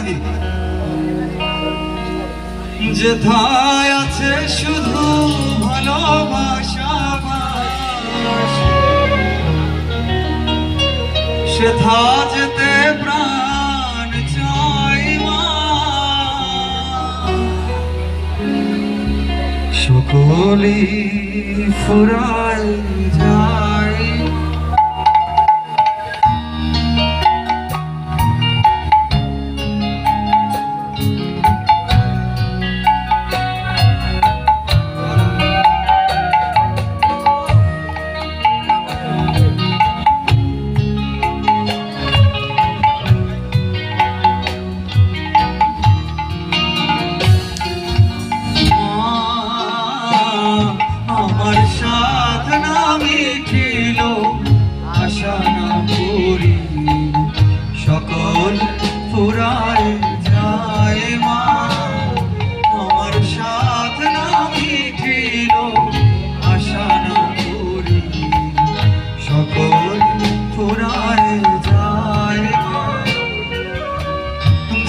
থাকি। যেথায় আছে শুধু ভালোবাসা বাস। সেথা যেতে প্রাণ সকলি ফুরাই যায়।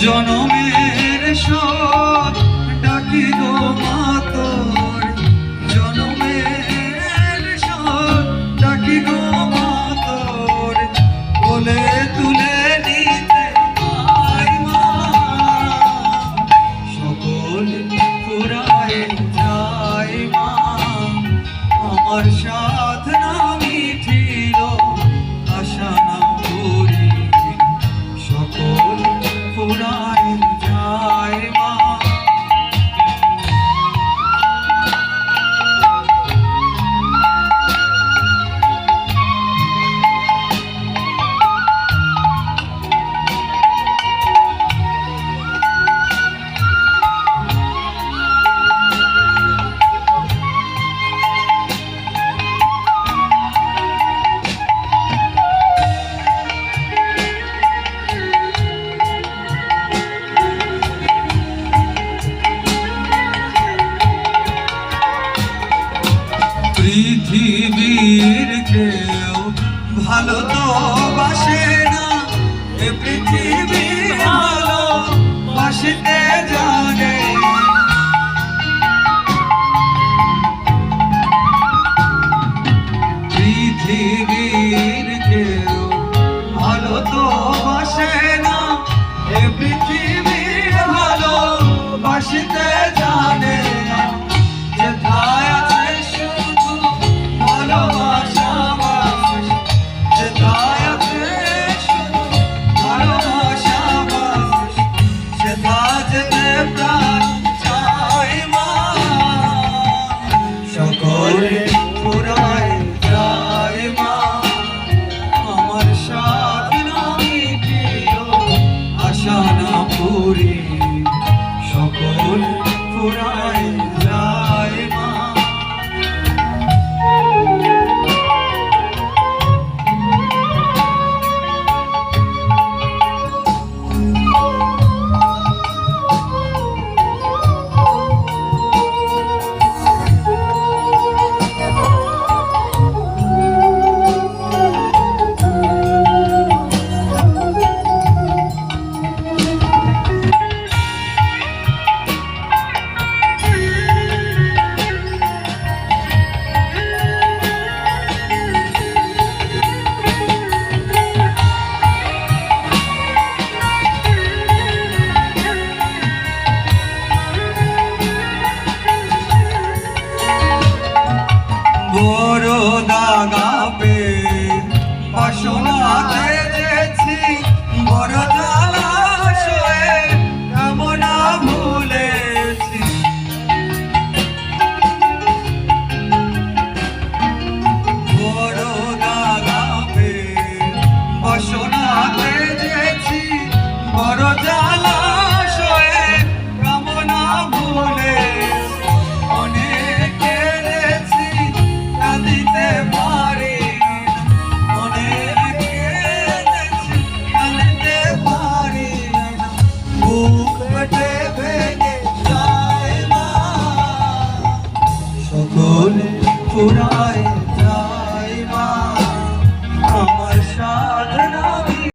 জনমের সব ডাকি গো মাতর জনমের সব ডাকি গো মাতর বলে তুলে নিতে সকল ফুরায় কেউ ভালো তো বাসে না। এ পৃথিবী ভালো বাসিতে জানে? পৃথিবীর সকলে